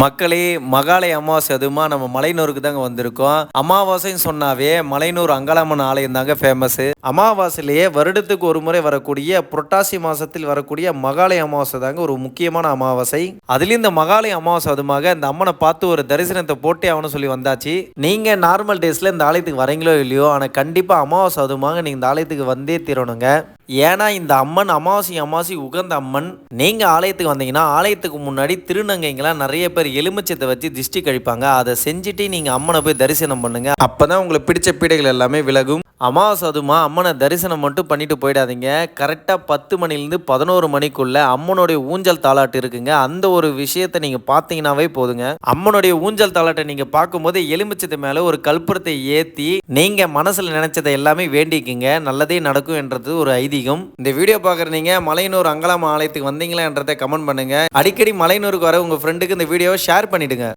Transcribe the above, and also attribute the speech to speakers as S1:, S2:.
S1: மக்களே மகாலய அமாவாசை அதுமா நம்ம மலைனூருக்கு தாங்க வந்திருக்கோம். அமாவாசைன்னு சொன்னாவே மலையனூர் அங்காளம்மன் ஆலயம் தாங்க ஃபேமஸ் அமாவாசையிலேயே வருடத்துக்கு ஒரு முறை வரக்கூடிய புரட்டாசி மாசத்தில் வரக்கூடிய மகாலய அமாவாசை தாங்க ஒரு முக்கியமான அமாவாசை. அதுலயும் இந்த மகாலய அமாவாசை அதுமாக இந்த அம்மனை பார்த்து ஒரு தரிசனத்தை போட்டே ஆகணும்னு சொல்லி வந்தாச்சு. நீங்க நார்மல் டேஸ்ல இந்த ஆலயத்துக்கு வரீங்களோ இல்லையோ ஆனா கண்டிப்பா அமாவாசை அதுமாக நீங்க இந்த ஆலயத்துக்கு வந்தே தீரணுங்க. ஏன்னா இந்த அம்மன் அமாவாசை அமாவாசை உகந்த அம்மன். நீங்கள் ஆலயத்துக்கு வந்தீங்கன்னா ஆலயத்துக்கு முன்னாடி திருநங்கைங்களாம் நிறைய பேர் எலுமிச்சத்தை வச்சு திஷ்டி கழிப்பாங்க. அதை செஞ்சுட்டு நீங்கள் அம்மனை போய் தரிசனம் பண்ணுங்க. அப்பதான் உங்களுக்கு பிடிச்ச பீடைகள் எல்லாமே விலகும். அமாவாசை அதுமா அம்மனை தரிசனம் மட்டும் பண்ணிட்டு போயிடாதீங்க. கரெக்டாக பத்து மணிலேருந்து பதினோரு மணிக்குள்ளே அம்மனுடைய ஊஞ்சல் தாலாட்டு இருக்குங்க. அந்த ஒரு விஷயத்தை நீங்கள் பார்த்தீங்கன்னாவே போதுங்க. அம்மனுடைய ஊஞ்சல் தாலாட்டை நீங்கள் பார்க்கும்போது எலுமிச்சத்து மேலே ஒரு கல்புரத்தை ஏற்றி நீங்கள் மனசில் நினச்சதை எல்லாமே வேண்டிக்குங்க. நல்லதே நடக்கும் என்றது ஒரு ஐதீகம். இந்த வீடியோ பார்க்குற நீங்கள் மலையனூர் அங்கலாம ஆலயத்துக்கு வந்தீங்களான்றதை கமெண்ட் பண்ணுங்க. அடிக்கடி மலையனூருக்கு வர உங்கள் ஃப்ரெண்டுக்கு இந்த வீடியோவை ஷேர் பண்ணிடுங்க.